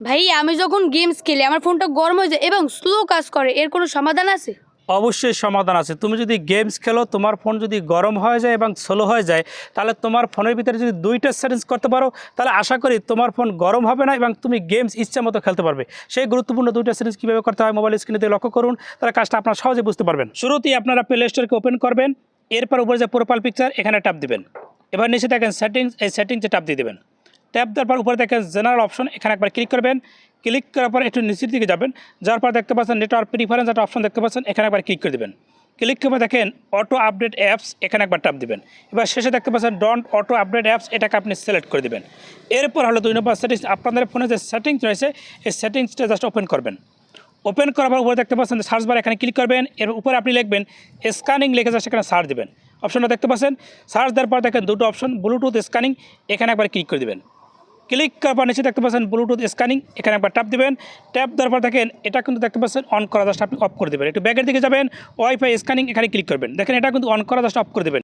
ভাই, আমি যখন গেমস খেলি, আমার ফোনটা গরম হয়ে যায় এবং স্লো কাজ করে, এর কোনো সমাধান আছে? অবশ্যই সমাধান আছে। তুমি যদি গেমস খেলো, তোমার ফোন যদি গরম হয়ে যায় এবং স্লো হয়ে যায়, তাহলে তোমার ফোনের ভিতরে যদি দুইটা সেটিংস করতে পারো, তাহলে আশা করি তোমার ফোন গরম হবে না এবং তুমি গেমস ইচ্ছা মতো খেলতে পারবে। সেই গুরুত্বপূর্ণ দুইটা সেটিংস কীভাবে করতে হয় মোবাইল স্ক্রিনে দিয়ে লক্ষ্য করুন, তাহলে কাজটা আপনারা সহজে বুঝতে পারবেন। শুরুতেই আপনারা প্লে স্টোরকে ওপেন করবেন, এরপর উপরে যে প্রোফাইল পিকচার এখানে ট্যাপ দিবেন। এবার নিচে দেখেন সেটিংস এই সেটিংসে ট্যাপ দিয়ে দেবেন। ট্যাপ দেওয়ার পর উপরে দেখেন জেনারেল অপশন, এখানে একবার ক্লিক করবেন। ক্লিক করার পর একটু নিচের দিকে যাবেন। যাওয়ার পর দেখতে পাচ্ছেন নেটওয়ার্ক প্রিফারেন্স একটা অপশন দেখতে পাচ্ছেন, এখানে একবার ক্লিক করে দেবেন। ক্লিক করে দেখেন অটো আপডেট অ্যাপস এখানে একবার ট্যাপ দিবেন। এবার শেষে দেখতে পাচ্ছেন ডন্ট অটো আপডেট অ্যাপস এটাকে আপনি সিলেক্ট করে দেবেন। এরপর হলো দুই নম্বর সেটিংস আপনাদের ফোনে যে সেটিংস রয়েছে, এই সেটিংসটা জাস্ট ওপেন করবেন। ওপেন করার পর উপরে দেখতে পাচ্ছেন সার্চ বার এখানে ক্লিক করবেন। এর উপরে আপনি লিখবেন স্ক্যানিং লিখে যা সেখানে সার্চ দেবেন। অপশনটা দেখতে পাচ্ছেন সার্চ দেওয়ার পর দেখেন দুটো অপশন ব্লুটুথ স্ক্যানিং এখানে একবার ক্লিক করে দেবেন। ক্লিক করার পর নিচে দেখতে পাচ্ছেন ব্লুটুথ স্ক্যানিং এখানে একবার ট্যাপ দেবেন। ট্যাপ দেওয়ার পর দেখেন এটা কিন্তু দেখতে পাচ্ছেন অন করা জাস্ট আপনি অফ করে দেবেন। একটু ব্যাগের দিকে যাবেন ওয়াইফাই স্ক্যানিং এখানে ক্লিক করবেন। দেখেন এটা কিন্তু অন করা জাস্ট অফ করে দেবেন।